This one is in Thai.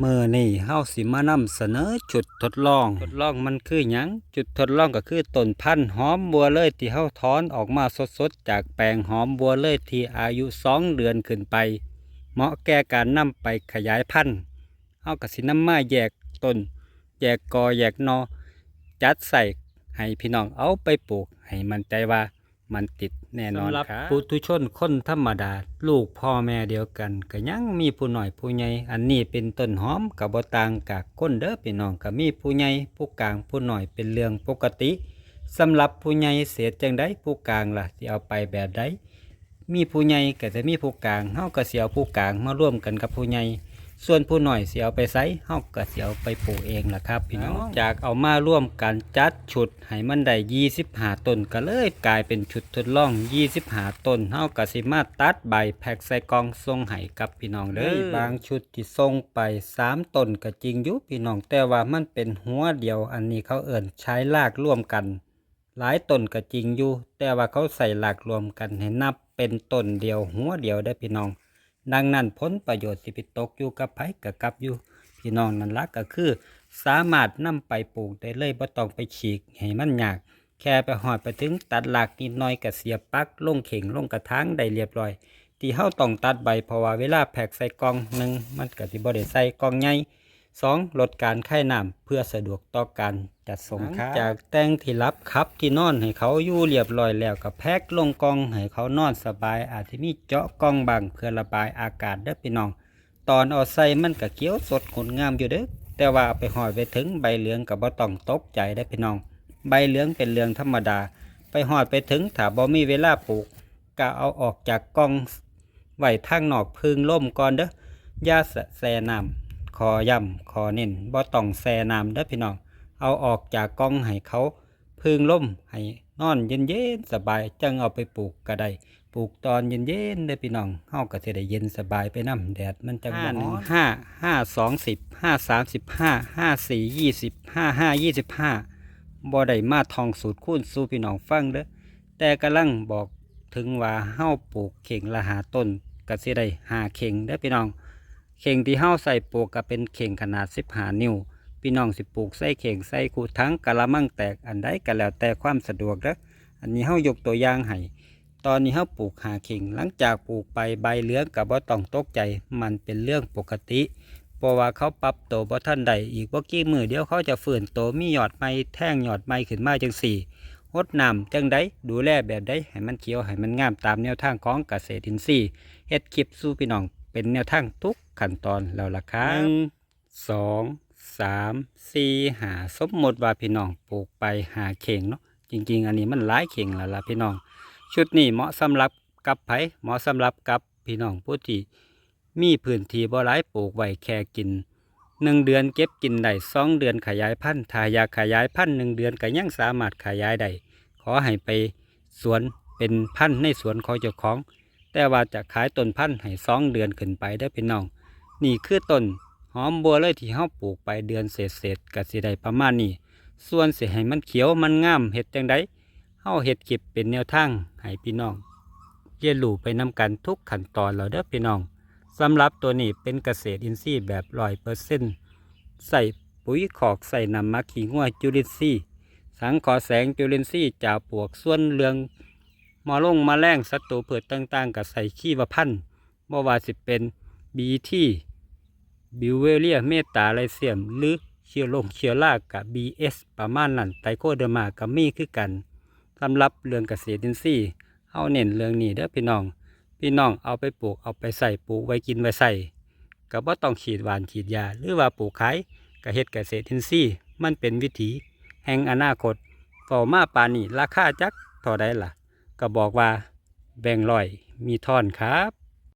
เมื่อนี่เฮาสิมานำเสนอจุดทดลองทดลองมันคือหยังจุดทดลองก็คือต้นพันธุ์หอมบัวเลยที่เฮาถอนออกมาสดๆ จากแปลงหอมบัวเลยที่อายุสองเดือนขึ้นไป เหมาะแก่การนำไปขยายพันธุ์เฮาก็สินำมาแยกต้น แยกกอแยกนอ จัดใส่ให้พี่น้องเอาไปปลูก ให้มันใจว่ามันติด แน่นอนครับ ปุถุชนคนธรรมดา ลูกพ่อแม่เดียวกันก็ยังมีผู้หน่อยผู้ใหญ่อันนี้เป็นต้นหอมกับบ่ต่างกับคนเด้อพี่น้องก็มีผู้ใหญ่ผู้กลางผู้หน่อยเป็นเรื่องปกติสำหรับผู้ใหญ่เสียจังไดผู้กลางล่ะสิเอาไปแบบใดมีผู้ใหญ่ก็จะมีผู้กลางเฮาก็สิเอาผู้กลางมาร่วมกันกับผู้ใหญ่ ส่วนผู้หน่อยสิเอาไปไสเฮาก็สิเอาไปปลูกเองล่ะครับ พี่น้องจากเอามาร่วมกันจัดชุดให้มันได้25ต้นก็เลยกลายเป็นชุดทดลอง 25ต้นเฮาก็สิมาตัดใบแพ็คใส่กล่องส่งให้กับพี่น้องเด้อบางชุดที่ส่งไป 3ต้นก็จริงอยู่พี่น้องแต่ว่ามันเป็นหัวเดียวอันนี้เขาเอิ่นใช้รากร่วมกัน หลายต้นก็จริงอยู่ แต่ว่าเขาใส่หลากรวมกันให้นับเป็นต้นเดียวหัวเดียวได้อพี่น้อง ดังนั้นผลประโยชน์สิไปตกอยู่กับไผกับกับอยู่พี่น้องนั่นละก็คือ สามารถนำไปปลูกได้เลยบ่ต้องไปฉีกให้มันยากแค่ไปหอดไปถึงตัดหลักนิดหน่อยก็เสียบปักลงเข่งลงกระถางได้เรียบร้อย ที่เฮาต้องตัดใบเพราะว่าเวลาแผกใส่กล่องหนึ่งมันก็สิบ่ได้ใส่กล่องใหญ่ สองลดการไข่น้ำเพื่อสะดวกต่อการจัดส่งครับจากแต่งที่รับครับที่นอนให้เขาอยู่เรียบร้อยแล้วก็แพ็คลงกล่องให้เขานอนสบาย อาจจะมีเจาะกล่องบางเพื่อระบายอากาศเด้อพี่น้อง ตอนเอาใส่มันก็เกี้ยวสดงดงามอยู่เด้อแต่ว่าเอาไปห่อยไปถึงใบเหลืองก็บ่ต้องตกใจได้อพี่น้อง ใบเหลืองเป็นเหลืองธรรมดา ไปหอดไปถึงถ้าบ่มีเวลาปลูกก็เอาออกจากกล่องไว้ทางนอกพึ่งล่มก่อนเด้ออย่าแส่น้ำ ขอย่ำขอเน้นบ่ต้องแซ่น้ำเด้อพี่น้อง เอาออกจากกล่องให้เขาพึ่งล่มให้นอนเย็นๆสบายจังเอาไปปลูกก็ได้ปลูกตอนเย็นๆเด้อพี่น้องเฮาก็สิได้เย็นสบายไปน้ำแดดมันจังบ่ร้อนห้าห้าสองสิบห้าสามสิบห้าห้าสี่ยี่สิบห้าห้ายี่สิบห้าบ่ได้มาทองสูตรคูณสู่พี่น้องฟังเด้อแต่กำลังบอกถึงว่าเฮาปลูกเข่งละหาต้นก็สิได้หาเข่งเด้อพี่น้อง เข่งที่เฮาใส่ปลูกก็เป็นเข่งขนาด15นิ้ว พี่น้องสิปลูกใส่เข่งใส่คูทั้งกะละมังแตกอันใดก็แล้วแต่ความสะดวกเด้ออันนี้เฮายกตัวอย่างให้ตอนนี้เฮาปลูกหาเข่งหลังจากปลูกไปใบเหลืองก็บ่ต้องตกใจ มันเป็นเรื่องปกติเพราะว่าเขาปรับโตวบ่ทันใดอีกบ่กี่มือเดียวเขาจะฟื้นโตมียอดใหม่แท่งยอดใหม่ขึ้นมาจังสี่รดน้ำจังใดดูแลแบบใดให้มันเขียวให้มันงามตามแนวทางของเกษตรอินทรีย์เฮ็ดคลิปสู่พี่น้องเป็นแนวทางทุก ขั้นตอนแล้วล่ะครับหนึ่งสองสามสี่หาสมมติว่าพี่น้องปลูกไปหาเข่งเนาะจริง ๆ อันนี้มันหลายเข่งแล้วล่ะพี่น้อง ชุดนี้เหมาะสำหรับกับไผเหมาะสำหรับกับพี่น้องผู้ที่มีพื้นที่บ่หลายปลูกไว้แค่กินหนึ่งเดือนเก็บกินได้สองเดือนขยายพันธุ์ถ้าอยากขยายพันธุ์หนึ่งเดือนก็ยังสามารถขยายได้ขอให้ไปสวนเป็นพันธุ์ในสวนของเจ้าของ แต่ว่าจะขายต้นพันธุ์ให้สองเดือนขึ้นไปได้พี่น้อง นี่คือต้นหอมบัวเลยที่เฮาปลูกไปเดือนเศษๆก็สิได้ประมาณนี้ ส่วนสิให้มันเขียวมันงามเฮ็ดจังไดเฮาเฮ็ดเก็บเป็นแนวทางให้พี่น้องเรียนรู้ไปนำกันทุกขั้นตอนแล้วเด้อพี่น้องสำหรับตัวนี้เป็นเกษตรอินทรีย์แบบร้อยเปอร์เซ็นต์ใส่ปุ๋ยขอกใส่นำมักขี้งัวจุลินทรีย์สังขอแสงจุลินทรีย์จ่าปลวกส่วนเรืองมอลงมาแรงศัตรูพืชต่างๆกับใส่ขี้วพันธุ์บ่ว่าสิเป็นบีที่ บิวเวเลียเมตาไลเซียม หรือเชื้อโรคเชื้อรากับ BS ประมาณนั้นไตโคเดอร์มากับมีคือกันสำหรับเรื่องเกษตรอินทรีย์เฮาเน้นเรื่องนี้เด้อพี่น้อง พี่น้องเอาไปปลูกเอาไปใส่ปลูกไว้กินไว้ใส่ก็บ่ต้องฉีดหวานฉีดยา หรือว่าปลูกขายก็เฮ็ดเกษตรอินทรีย์มันเป็นวิถี แห่งอนาคตเฝ้ามาปานนี้ราคาจักเท่าใดล่ะ ก็บอกว่าแบ่งร้อยมีท่อนครับ